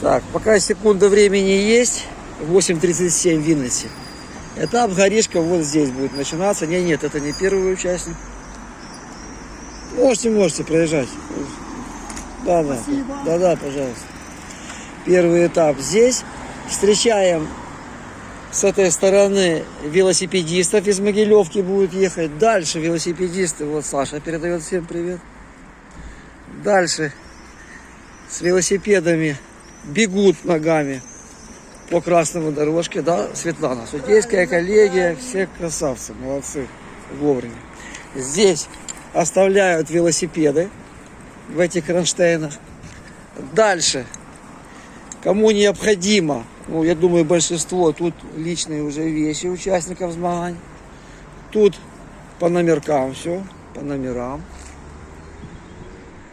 Так, пока секунда времени есть, 8.37 в Виннесе. Этап горишка вот здесь будет начинаться. Не, нет, это не первый участник. Можете, можете проезжать. Да, да. Да, да, пожалуйста. Первый этап здесь. Встречаем с этой стороны велосипедистов из Могилевки будут ехать. Дальше велосипедисты. Вот Саша передает всем привет. Дальше с велосипедами бегут ногами по красному дорожке, да, Светлана. Судейская коллегия, все красавцы, молодцы, вовремя. Здесь оставляют велосипеды в этих кронштейнах. Дальше, кому необходимо, ну, я думаю, большинство, тут личные уже вещи участников змагань. Тут по номеркам все, по номерам.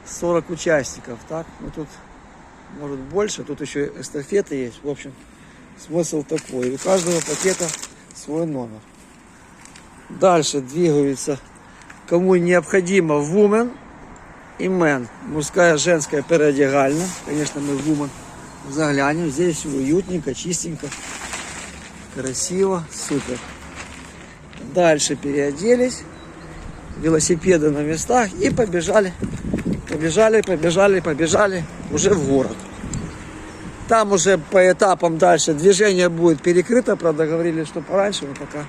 40 участников, так? Ну тут может больше, тут еще эстафеты есть. В общем, смысл такой. У каждого пакета свой номер. Дальше двигаются, кому необходимо, вумен и мен. Мужская, женская переодягальна. Конечно, мы в вумен заглянем. Здесь уютненько, чистенько, красиво, супер. Дальше переоделись, велосипеды на местах и побежали Побежали, побежали, побежали уже в город. Там уже по этапам дальше движение будет перекрыто. Правда, говорили, что пораньше, но пока.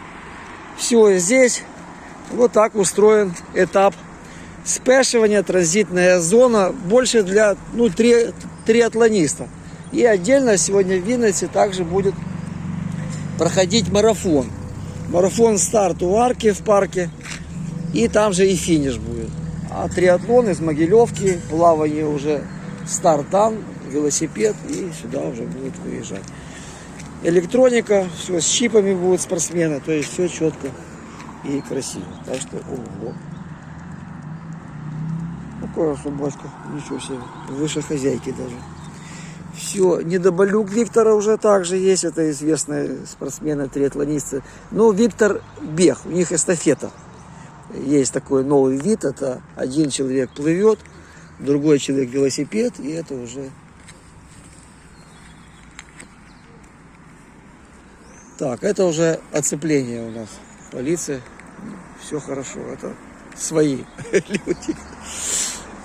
Все, здесь вот так устроен этап спешивания, транзитная зона. Больше для ну, три, триатлонистов. И отдельно сегодня в Виннице также будет проходить марафон. Марафон старт у арки в парке. И там же и финиш будет. А триатлон из Могилевки, плавание уже старт там, велосипед и сюда уже будет выезжать. Электроника, все с чипами будут спортсмены, то есть все четко и красиво. Так что, ого. Какая собачка, ничего себе, выше хозяйки даже. Все, недоболюк Виктора уже также есть, это известные спортсмены, триатлонисты. Но Виктор бег, у них эстафета есть такой новый вид, это один человек плывет, другой человек велосипед, и это уже... Так, это уже оцепление у нас. Полиция, все хорошо, это свои люди.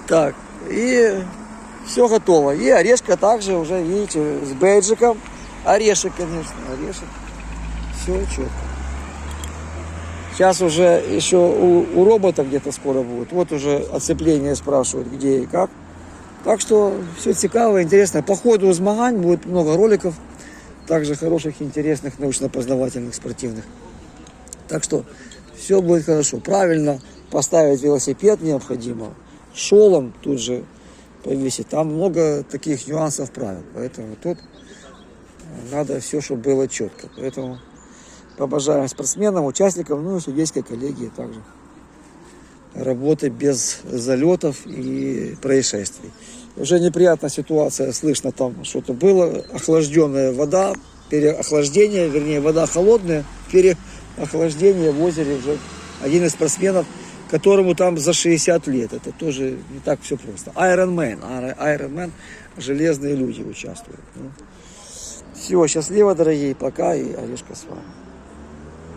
Так, и все готово. И орешка также уже, видите, с бейджиком. Орешек, конечно, орешек. Все четко. Сейчас уже еще у, у робота где-то скоро будет. Вот уже оцепление спрашивают, где и как. Так что все цікаво, интересно. По ходу змагань будет много роликов, также хороших, интересных, научно-познавательных, спортивных. Так что все будет хорошо. Правильно поставить велосипед необходимо. Шолом тут же повесить. Там много таких нюансов правил. Поэтому тут надо все, чтобы было четко. Поэтому Побажаем спортсменам, участникам, ну и судейской коллегии также. Работы без залетов и происшествий. Уже неприятная ситуация, слышно там что-то было, охлажденная вода, переохлаждение, вернее вода холодная, переохлаждение в озере уже один из спортсменов, которому там за 60 лет. Это тоже не так все просто. Ironman, Ironman, железные люди участвуют. Ну. Все, счастливо, дорогие, пока и Олежка с вами.